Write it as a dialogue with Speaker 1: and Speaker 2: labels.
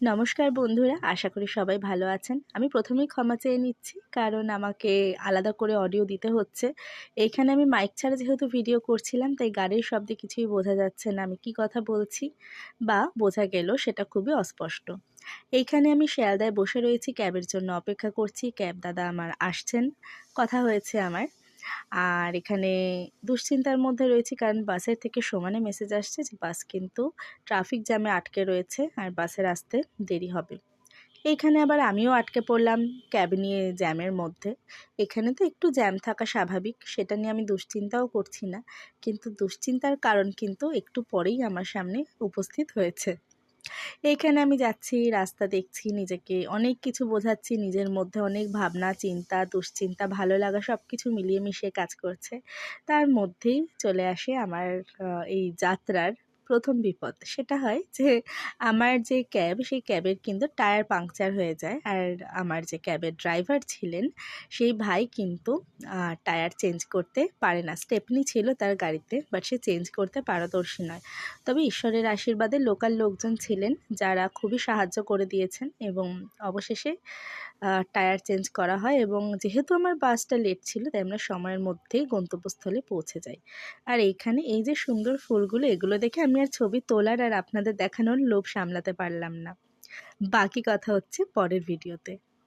Speaker 1: নমস্কার বন্ধুরা, আশা করি সবাই ভালো আছেন। আমি প্রথমেই ক্ষমা চেয়ে নিচ্ছি, কারণ আমাকে আলাদা করে অডিও দিতে হচ্ছে। এইখানে আমি মাইক ছাড়া যেহেতু ভিডিও করছিলাম, তাই গাড়ির শব্দে কিছুই বোঝা যাচ্ছে না, আমি কি কথা বলছি বা বোঝা গেল সেটা খুবই অস্পষ্ট। এইখানে আমি শিয়ালদায় বসে রয়েছি, ক্যাবের জন্য অপেক্ষা করছি। ক্যাব দাদা আমার আসছেন, কথা হয়েছে আমার। আর এখানে দুশ্চিন্তার মধ্যে রয়েছি কারণ বাসের থেকে সমানে মেসেজ আসছে যে বাস কিন্তু ট্রাফিক জ্যামে আটকে রয়েছে আর বাসের আসতে দেরি হবে। এইখানে আবার আমিও আটকে পড়লাম ক্যাব নিয়ে জ্যামের মধ্যে। এখানে তো একটু জ্যাম থাকা স্বাভাবিক, সেটা নিয়ে আমি দুশ্চিন্তাও করছি না। কিন্তু দুশ্চিন্তার কারণ কিন্তু একটু পরেই আমার সামনে উপস্থিত হয়েছে। এইখানে আমি যাচ্ছি, রাস্তা দেখছি, নিজেকে অনেক কিছু বোঝাচ্ছি, নিজের মধ্যে অনেক ভাবনা, চিন্তা, দুশ্চিন্তা, ভালো লাগা সব কিছু মিলিয়ে মিশিয়ে কাজ করছে। তার মধ্যেই চলে আসে আমার এই যাত্রার প্রথম বিপদ। সেটা হয় যে, আমার যে ক্যাব, সেই ক্যাবের কিন্তু টায়ার পাংচার হয়ে যায়। আর আমার যে ক্যাবের ড্রাইভার ছিলেন, সেই ভাই কিন্তু টায়ার চেঞ্জ করতে পারে না। স্টেপনি ছিল তার গাড়িতে, বাট সে চেঞ্জ করতে পারদর্শী নয়। তবে ঈশ্বরের আশীর্বাদে লোকাল লোকজন ছিলেন, যারা খুবই সাহায্য করে দিয়েছেন এবং অবশেষে টায়ার চেঞ্জ করা হয় এবং যেহেতু আমার বাসটা লেট ছিল, তাই আমরা সময়ের মধ্যেই গন্তব্যস্থলে পৌঁছে যাই। আর এইখানে এই যে সুন্দর ফুলগুলো, এগুলো দেখে আমি ছবি তোলার আর আপনাদের দেখানোর লোভ সামলাতে পারলাম না। বাকি কথা হচ্ছে পরের ভিডিওতে।